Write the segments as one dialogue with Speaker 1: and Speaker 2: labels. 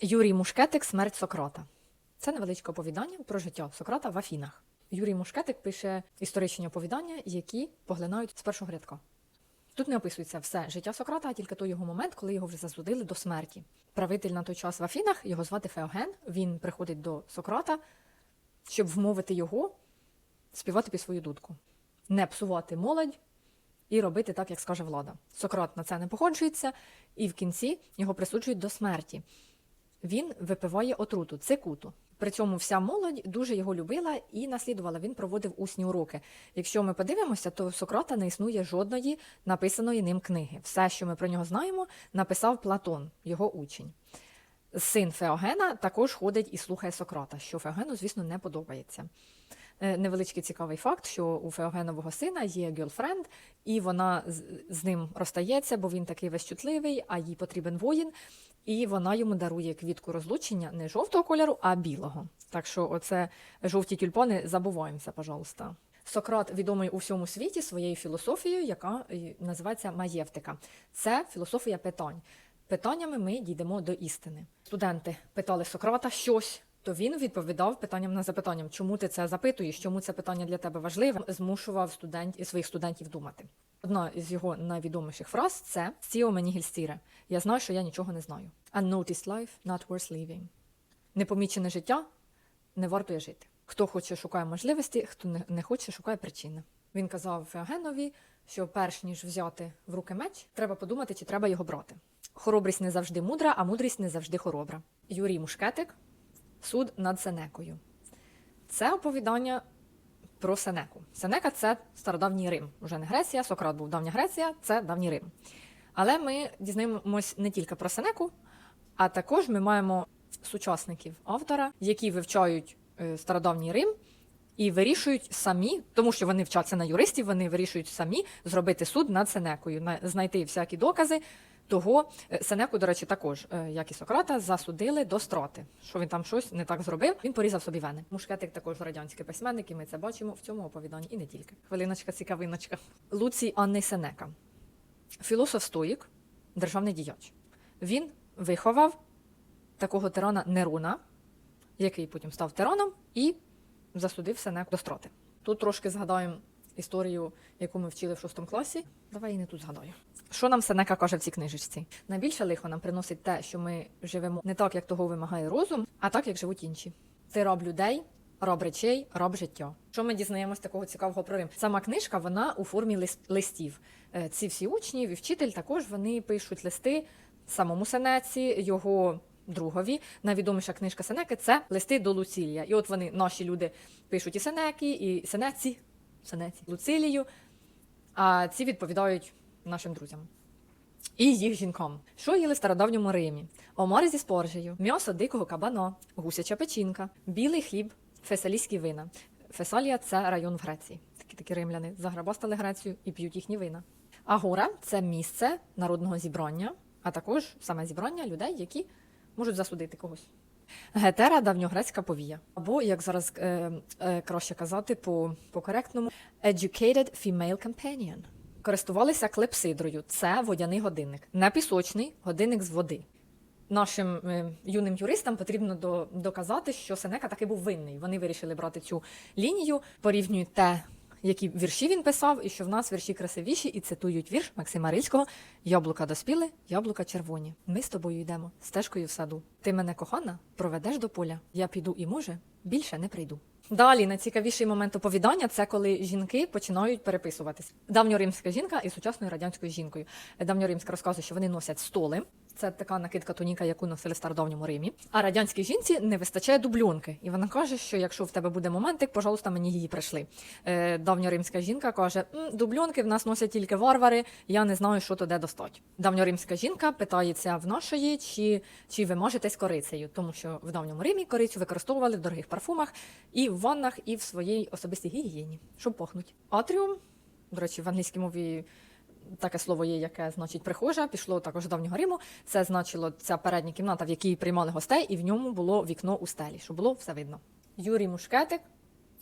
Speaker 1: Юрій Мушкетик Смерть Сократа. Це невеличке оповідання про життя Сократа в Афінах. Юрій Мушкетик пише історичні оповідання, які поглинають з першого рядка. Тут не описується все життя Сократа, а тільки той його момент, коли його вже засудили до смерті. Правитель на той час в Афінах, його звати Феоген. Він приходить до Сократа, щоб вмовити його співати під свою дудку, не псувати молодь і робити так, як скаже влада. Сократ на це не погоджується, і в кінці його присуджують до смерті. Він випиває отруту, цикуту. При цьому вся молодь дуже його любила і наслідувала. Він проводив усні уроки. Якщо ми подивимося, то Сократа не існує жодної написаної ним книги. Все, що ми про нього знаємо, написав Платон, його учень. Син Феогена також ходить і слухає Сократа, що Феогену, звісно, не подобається. Е, Невеличкий цікавий факт, що у Феогенового сина є герлфренд, і вона з ним розстається, бо він такий весь чутливий, а їй потрібен воїн. І вона йому дарує квітку розлучення не жовтого кольору, а білого. Так що, оце жовті тюльпани, забуваємося, пожалуйста. Сократ відомий у всьому світі своєю філософією, яка називається маєвтика. Це філософія питань. Питаннями ми дійдемо до істини. Студенти питали Сократа щось, то він відповідав питанням на запитанням, чому ти це запитуєш, чому це питання для тебе важливе, змушував студент, своїх студентів думати. Одна із його найвідоміших фраз це «Сіо мені гільстіре. Я знаю, що я нічого не знаю. Unnoticed life not worth living. Непомічене життя не вартує жити. Хто хоче, шукає можливості, хто не, хоче, шукає причини. Він казав Феогенові, що перш ніж взяти в руки меч, треба подумати, чи треба його брати. Хоробрість не завжди мудра, а мудрість не завжди хоробра. Юрій Мушкетик Суд над Сенекою. Це оповідання про Сенеку. Сенека це стародавній Рим. Уже не Греція, Сократ був давня Греція, це давній Рим. Але ми дізнаємось не тільки про Сенеку, а також ми маємо сучасників автора, які вивчають е, стародавній Рим і вирішують самі, тому що вони вчаться на юристів, вони вирішують самі зробити суд над Сенекою, знайти всякі докази. Того е, Сенеку, до речі, також, е, як і Сократа, засудили до страти. Що він там щось не так зробив, він порізав собі вени. Мушкетик також радянський письменник, і ми це бачимо в цьому оповіданні, і не тільки. Хвилиночка, цікавиночка. Луцій Анни Сенека, філософ стоїк, державний діяч. Він виховав такого тирана Нерона, який потім став тираном і засудив Сенеку до страти. Тут трошки згадаємо історію, яку ми вчили в шостому класі. Давай і не тут згадаю. Що нам Сенека каже в цій книжечці? Найбільше лихо нам приносить те, що ми живемо не так, як того вимагає розум, а так, як живуть інші. Ти раб людей, раб речей, раб життя. Що ми дізнаємось такого цікавого про Рим? Сама книжка вона у формі лист- листів. Е, Ці всі учні і вчитель також вони пишуть листи самому Сенеці, його другові. Найвідоміша книжка Сенеки це листи до Луцілія. І от вони, наші люди, пишуть і Сенеки, і Сенеці, Сенеці, Луцилію, а ці відповідають нашим друзям. І їх жінкам. Що їли в стародавньому Римі? Омари зі споржею, м'ясо дикого кабана, гусяча печінка, білий хліб, фесалійські вина. Фесалія це район в Греції. Такі такі римляни заграбастали Грецію і п'ють їхні вина. Агора це місце народного зібрання, а також саме зібрання людей, які можуть засудити когось. Гетера давньогрецька повія. Або, як зараз е, е, краще казати по, по коректному, educated female companion. Користувалися клепсидрою. Це водяний годинник. Не пісочний годинник з води. Нашим е, юним юристам потрібно до, доказати, що Сенека таки був винний. Вони вирішили брати цю лінію, порівнюють те, які вірші він писав, і що в нас вірші красивіші, і цитують вірш Максима Рильського Яблука доспіли, яблука червоні. Ми з тобою йдемо стежкою в саду. Ти мене кохана, проведеш до поля. Я піду і може більше не прийду. Далі найцікавіший момент оповідання це коли жінки починають переписуватись. Давньоримська жінка і сучасною радянською жінкою. Давньоримська розказує, що вони носять столи. Це така накидка туніка, яку носили в стародавньому Римі. А радянській жінці не вистачає дубльонки. І вона каже, що якщо в тебе буде моментик, пожалуйста, мені її прийшли. Е, давньоримська жінка каже: «М, дубльонки в нас носять тільки варвари, я не знаю, що то де достать. Давньоримська жінка питається в нашої, чи, чи ви можете з корицею, тому що в давньому Римі корицю використовували в дорогих парфумах і в ваннах, і в своїй особистій гігієні, щоб пахнуть. Атріум, до речі, в англійській мові таке слово є, яке значить прихожа, пішло також з давнього Риму. Це значило ця передня кімната, в якій приймали гостей, і в ньому було вікно у стелі, щоб було все видно. Юрій Мушкетик,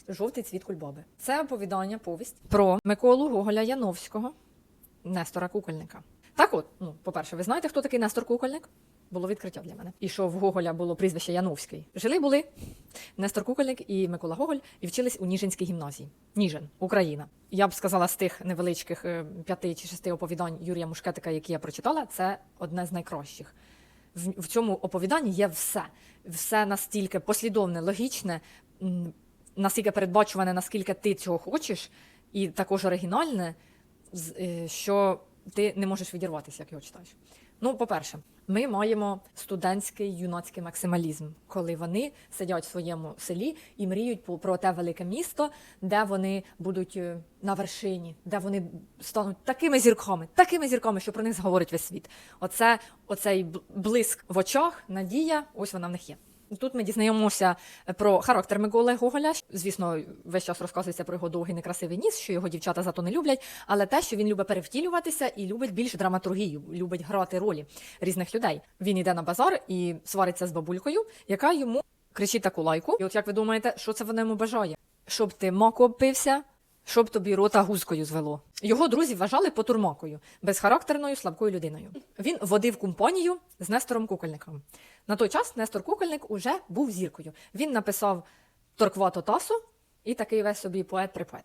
Speaker 1: жовтий цвіт кульбаби. Це оповідання, повість про Миколу Гоголя Яновського, Нестора Кукольника. Так от, ну, по-перше, ви знаєте, хто такий Нестор Кукольник? Було відкриття для мене. І що в Гоголя було прізвище Яновський. Жили були Нестор Кукольник і Микола Гоголь і вчились у Ніжинській гімназії. Ніжин, Україна. Я б сказала, з тих невеличких е, п'яти чи шести оповідань Юрія Мушкетика, які я прочитала, це одне з найкращих. В, в цьому оповіданні є все. Все настільки послідовне, логічне, настільки передбачуване, наскільки ти цього хочеш, і також оригінальне, е, що ти не можеш відірватися, як його читаєш. Ну, по-перше, ми маємо студентський юнацький максималізм, коли вони сидять в своєму селі і мріють про те велике місто, де вони будуть е, на вершині, де вони стануть такими зірками, такими зірками, що про них говорить весь світ. Оце оцей бл- блиск в очах, надія, ось вона в них є. Тут ми дізнаємося про характер Миколи Гоголя. Звісно, весь час розказується про його довгий некрасивий ніс, що його дівчата зато не люблять, але те, що він любить перевтілюватися і любить більш драматургію, любить грати ролі різних людей. Він йде на базар і свариться з бабулькою, яка йому кричить таку лайку. І от як ви думаєте, що це вона йому бажає? Щоб ти маку обпився, щоб тобі рота гузкою звело. Його друзі вважали потурмакою, безхарактерною, слабкою людиною. Він водив компанію з Нестором Кукольником. На той час Нестор Кукольник уже був зіркою. Він написав Торквато Тасу і такий весь собі поет-припоет.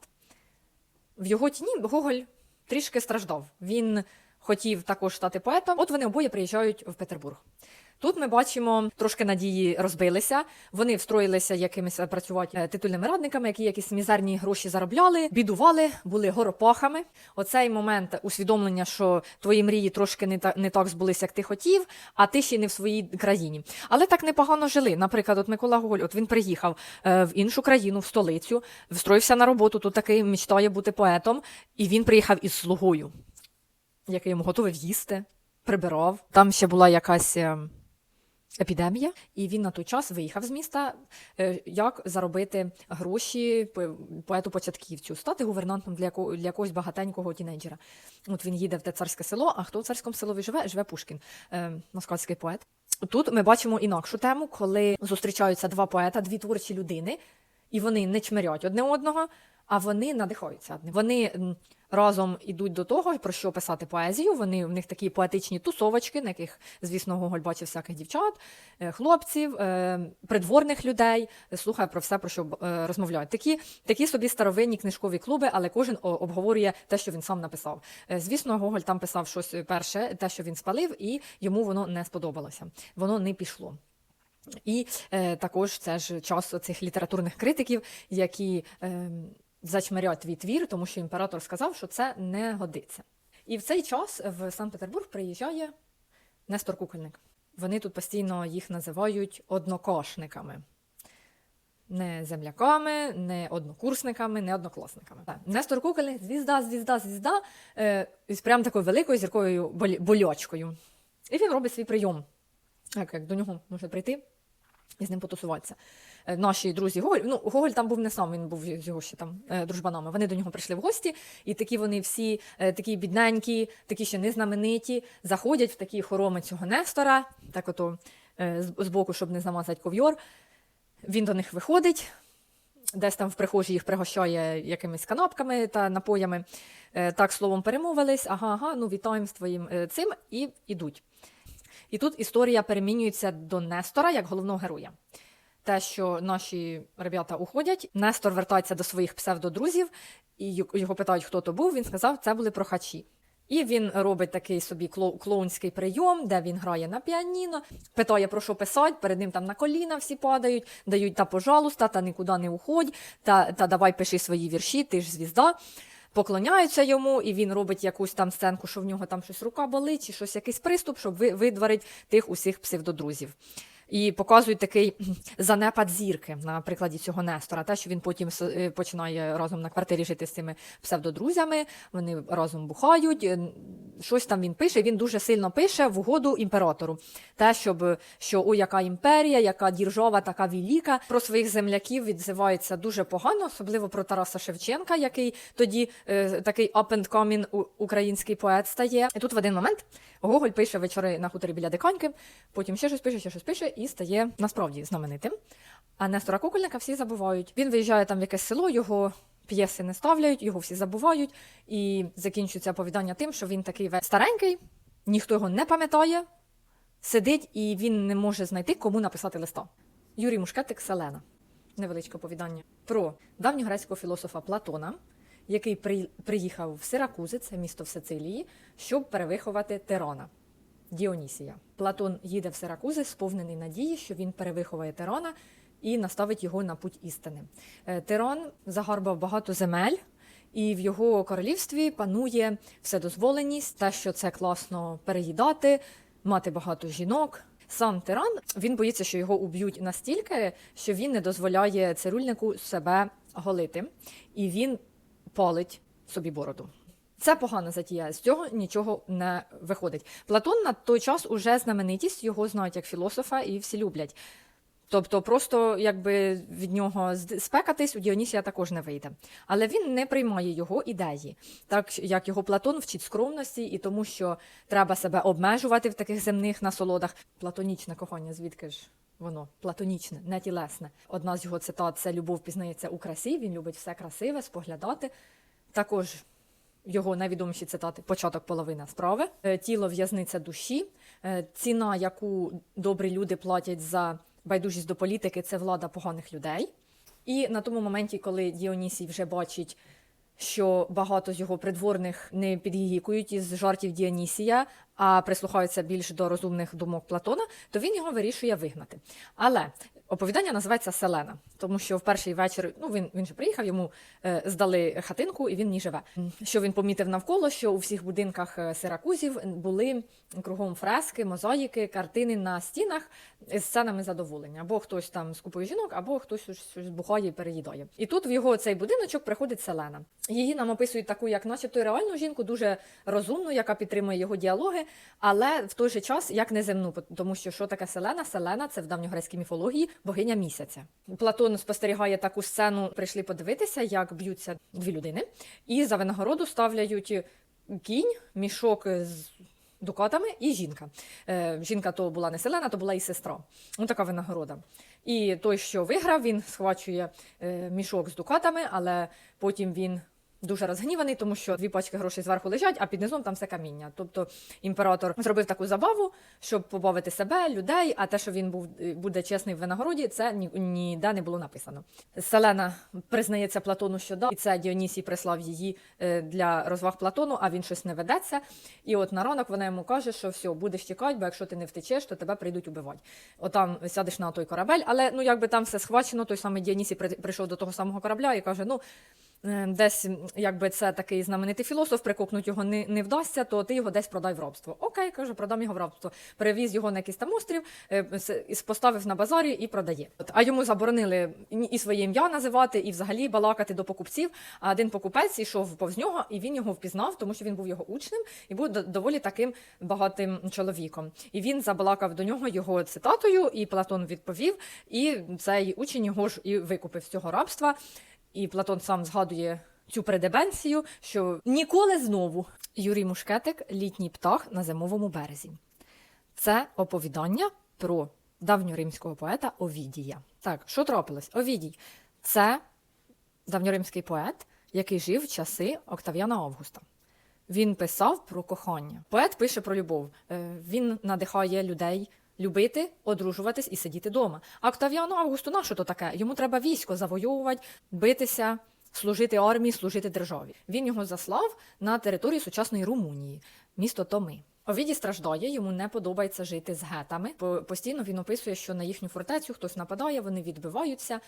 Speaker 1: В його тіні Гоголь трішки страждав. Він хотів також стати поетом. От вони обоє приїжджають в Петербург. Тут ми бачимо, трошки надії розбилися. Вони встроїлися якимись е, працювати е, титульними радниками, які якісь мізерні гроші заробляли, бідували, були горопахами. Оцей момент усвідомлення, що твої мрії трошки не так не так збулися, як ти хотів, а ти ще не в своїй країні. Але так непогано жили. Наприклад, от Микола Гоголь, от він приїхав е, в іншу країну, в столицю, встроївся на роботу. Тут такий мечтає бути поетом, і він приїхав із слугою, який йому готовий їсти, прибирав. Там ще була якась. Епідемія, і він на той час виїхав з міста, е, як заробити гроші поету-початківцю, стати гувернантом для, для якогось багатенького тінейджера. От він їде в те царське село, а хто в царському селові живе? Живе Пушкін, е, москальський поет. Тут ми бачимо інакшу тему, коли зустрічаються два поета, дві творчі людини, і вони не чмирять одне одного, а вони надихаються. Вони разом ідуть до того, про що писати поезію. Вони в них такі поетичні тусовочки, на яких, звісно, Гоголь бачив всяких дівчат, е, хлопців, е, придворних людей, слухає про все, про що е, розмовляють. Такі, такі собі старовинні книжкові клуби, але кожен обговорює те, що він сам написав. Звісно, Гоголь там писав щось перше, те, що він спалив, і йому воно не сподобалося. Воно не пішло. І е, також це ж час цих літературних критиків, які е, зачмирять твій твір, тому що імператор сказав, що це не годиться. І в цей час в Санкт-Петербург приїжджає Нестор Кукольник. Вони тут постійно їх називають однокашниками. Не земляками, не однокурсниками, не однокласниками. Нестор Кукольник звізда, звізда, звізда, е, з прям такою великою зірковою болячкою. І він робить свій прийом. Так, як до нього можна прийти і з ним потусуватися. Е, Наші друзі Гоголь, ну Гоголь там був не сам, він був з його ще там е, дружбанами. Вони до нього прийшли в гості, і такі вони всі е, такі бідненькі, такі ще незнамениті, заходять в такі хороми цього Нестора, так ото з- збоку, щоб не замазати ковйор. Він до них виходить, десь там в прихожій їх пригощає якимись канапками та напоями. Так словом перемовились, ага, ага, ну вітаємо з твоїм цим, і йдуть. І тут історія перемінюється до Нестора як головного героя. Те, що наші ребята уходять, Нестор вертається до своїх псевдодрузів, і його питають, хто то був. Він сказав, це були прохачі. І він робить такий собі клоунський прийом, де він грає на піаніно, питає про що писати, перед ним там на коліна всі падають, дають та пожалуйста, та нікуди не уходь, та, та давай пиши свої вірші, ти ж звізда. Поклоняються йому, і він робить якусь там сценку, що в нього там щось рука болить, чи щось якийсь приступ, щоб ви- видворить тих усіх псевдодрузів. І показують такий занепад зірки на прикладі цього Нестора. Те, що він потім е, починає разом на квартирі жити з цими псевдодрузями, вони разом бухають, щось там він пише. Він дуже сильно пише в угоду імператору. Те, щоб що о, яка імперія, яка діржава, така велика. Про своїх земляків відзивається дуже погано, особливо про Тараса Шевченка, який тоді е, такий up and coming український поет стає. І тут в один момент Гоголь пише вечори на хуторі біля диканьки, потім ще щось пише, ще щось пише і стає насправді знаменитим. А Нестора Кукольника всі забувають. Він виїжджає там в якесь село, його п'єси не ставляють, його всі забувають. І закінчується оповідання тим, що він такий старенький, ніхто його не пам'ятає. сидить і він не може знайти, кому написати листа. Юрій Мушкетик Селена. Невеличке оповідання про давньогрецького філософа Платона, який приїхав в Сиракузи, це місто в Сицилії, щоб перевиховати Тирана. Діонісія. Платон їде в Сиракузи, сповнений надії, що він перевиховує Тирана і наставить його на путь істини. Е, Тиран загарбав багато земель, і в його королівстві панує вседозволеність, те, що це класно переїдати, мати багато жінок. Сам тиран він боїться, що його уб'ють настільки, що він не дозволяє цирюльнику себе голити, і він палить собі бороду. Це погана затія. З цього нічого не виходить. Платон на той час уже знаменитість, його знають як філософа, і всі люблять. Тобто, просто якби від нього спекатись у Діонісія також не вийде. Але він не приймає його ідеї, так як його Платон вчить скромності і тому, що треба себе обмежувати в таких земних насолодах. Платонічне кохання, звідки ж воно? Платонічне, не тілесне. Одна з його цитат це любов пізнається у красі. Він любить все красиве, споглядати. Також його найвідоміші цитати початок половина справи, Е, тіло в'язниця душі, Е, ціна, яку добрі люди платять за байдужість до політики, це влада поганих людей. І на тому моменті, коли Діонісій вже бачить, що багато з його придворних не підгігікують із жартів Діонісія, а прислухаються більш до розумних думок Платона, то він його вирішує вигнати. Але оповідання називається Селена, тому що в перший вечір ну він, він же приїхав, йому е, здали хатинку, і він в ній живе. Що він помітив навколо, що у всіх будинках е, сиракузів були кругом фрески, мозаїки, картини на стінах з сценами задоволення. Або хтось там з купою жінок, або хтось щось бухає і переїдає. І тут в його цей будиночок приходить Селена. Її нам описують таку, як начебто реальну жінку, дуже розумну, яка підтримує його діалоги, але в той же час як неземну, тому що що таке Селена? Селена це в давньогрецькій міфології богиня місяця. Платон спостерігає таку сцену, прийшли подивитися, як б'ються дві людини, і за винагороду ставляють кінь, мішок з дукатами і жінка. Е, жінка то була не селена, то була і сестра. Ну, така винагорода. І той, що виграв, він схвачує е, мішок з дукатами, але потім він. Дуже розгніваний, тому що дві пачки грошей зверху лежать, а під низом там все каміння. Тобто імператор зробив таку забаву, щоб побавити себе, людей. А те, що він був буде чесний в винагороді, це ні, ніде не було написано. Селена признається Платону, що да, і це Діонісій прислав її е, для розваг Платону, а він щось не ведеться. І от на ранок вона йому каже, що все, будеш чекати, бо якщо ти не втечеш, то тебе прийдуть убивати. Отам сядеш на той корабель, але ну якби там все схвачено, той самий Діонісій при- прийшов до того самого корабля і каже: ну. Е, Десь, якби це такий знаменитий філософ, прикокнуть його не, не вдасться, то ти його десь продай в рабство. Окей, каже, продам його в рабство. Перевіз його на якийсь там острів, е, поставив на базарі і продає. А йому заборонили і своє ім'я називати, і взагалі балакати до покупців. А один покупець йшов повз нього, і він його впізнав, тому що він був його учнем і був доволі таким багатим чоловіком. І він забалакав до нього його цитатою, і Платон відповів. І цей учень його ж і викупив з цього рабства. І Платон сам згадує цю предебенцію, що ніколи знову Юрій Мушкетик літній птах на зимовому березі. Це оповідання про давньоримського поета Овідія. Так, що трапилось? Овідій це давньоримський поет, який жив в часи Октавіана Августа. Він писав про кохання. Поет пише про любов. Е, Він надихає людей любити, одружуватись і сидіти вдома. А Октавіану Августу, на що то таке? Йому треба військо завоювати, битися, служити армії, служити державі. Він його заслав на територію сучасної Румунії, місто Томи. Овіді страждає, йому не подобається жити з гетами. Постійно він описує, що на їхню фортецю хтось нападає, вони відбиваються.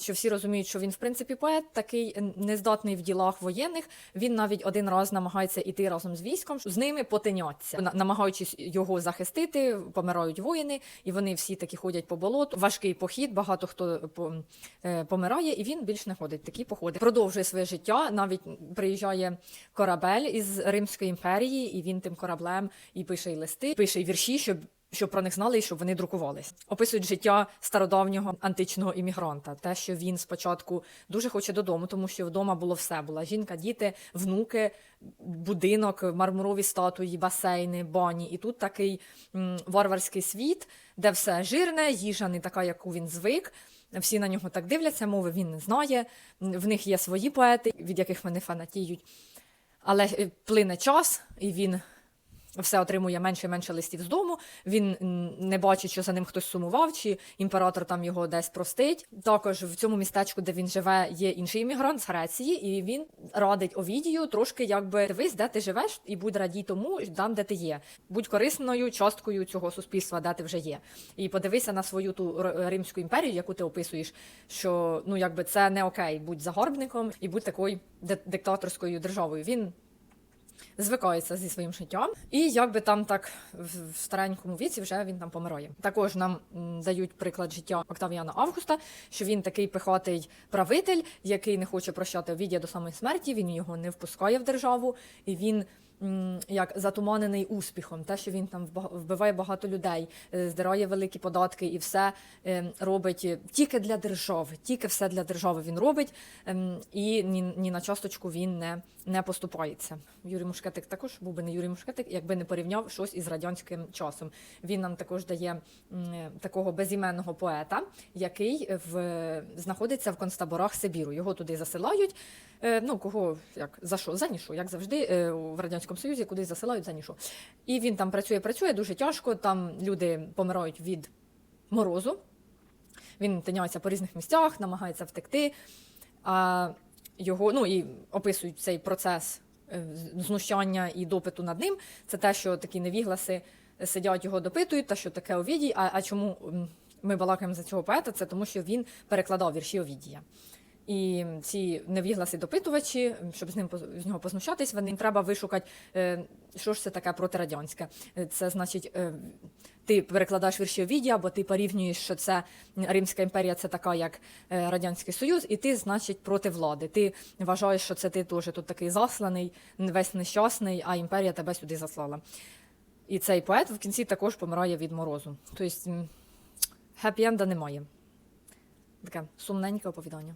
Speaker 1: Що всі розуміють, що він в принципі поет, такий нездатний в ділах воєнних. Він навіть один раз намагається іти разом з військом, з ними потиняться, намагаючись його захистити, помирають воїни, і вони всі такі ходять по болоту. Важкий похід, багато хто е, помирає, і він більш не ходить. Такі походи продовжує своє життя. Навіть приїжджає корабель із Римської імперії, і він тим кораблем і пише й листи, пише й вірші, щоб щоб про них знали і щоб вони друкувались. Описують життя стародавнього античного іммігранта. Те, що він спочатку дуже хоче додому, тому що вдома було все. Була жінка, діти, внуки, будинок, мармурові статуї, басейни, бані. І тут такий варварський світ, де все жирне, їжа не така, яку він звик. Всі на нього так дивляться, мови він не знає. В них є свої поети, від яких вони фанатіють. Але е, плине час, і він все отримує менше і менше листів з дому. Він не бачить, що за ним хтось сумував, чи імператор там його десь простить. Також в цьому містечку, де він живе, є інший іммігрант з Греції, і він радить Овідію трошки якби дивись, де ти живеш, і будь радій тому, там, де ти є. Будь корисною часткою цього суспільства, де ти вже є. І подивися на свою ту Римську імперію, яку ти описуєш, що ну якби це не окей, будь загарбником і будь такою ди- диктаторською державою. Він звикається зі своїм життям, і якби там так в старенькому віці вже він там помирає. Також нам дають приклад життя Октавіана Августа, що він такий пихатий правитель, який не хоче прощати Овідія до самої смерті. Він його не впускає в державу, і він. Як затуманений успіхом, те, що він там вбиває багато людей, е, здирає великі податки і все е, робить е, тільки для держави, тільки все для держави він робить, ем, і ні, ні на часточку він не, не поступається. Юрій Мушкетик також був би не Юрій Мушкетик, якби не порівняв щось із радянським часом. Він нам також дає такого безіменного поета, який в, знаходиться в концтаборах Сибіру. Його туди засилають. Е, ну, кого як за що? За нішу, як завжди, е, в Радянському Союзі кудись засилають за нішу. І він там працює, працює дуже тяжко. Там люди помирають від морозу. Він тиняється по різних місцях, намагається втекти. А його, ну і описують цей процес е, знущання і допиту над ним. Це те, що такі невігласи сидять, його допитують, та що таке Овідій. А, а чому ми балакаємо за цього поета? Це тому, що він перекладав вірші Овідія. І ці невігласи допитувачі, щоб з ним з нього познущатись, вони треба вишукати, е, що ж це таке протирадянське. Е, Це значить, е, ти перекладаєш вірші Овідія, або ти порівнюєш, що це Римська імперія, це така, як Радянський Союз, і ти, значить, проти влади. Ти вважаєш, що це ти теж тут такий засланий, весь нещасний, а імперія тебе сюди заслала. І цей поет в кінці також помирає від морозу. Тобто хеппі-енда немає. Таке сумненьке оповідання.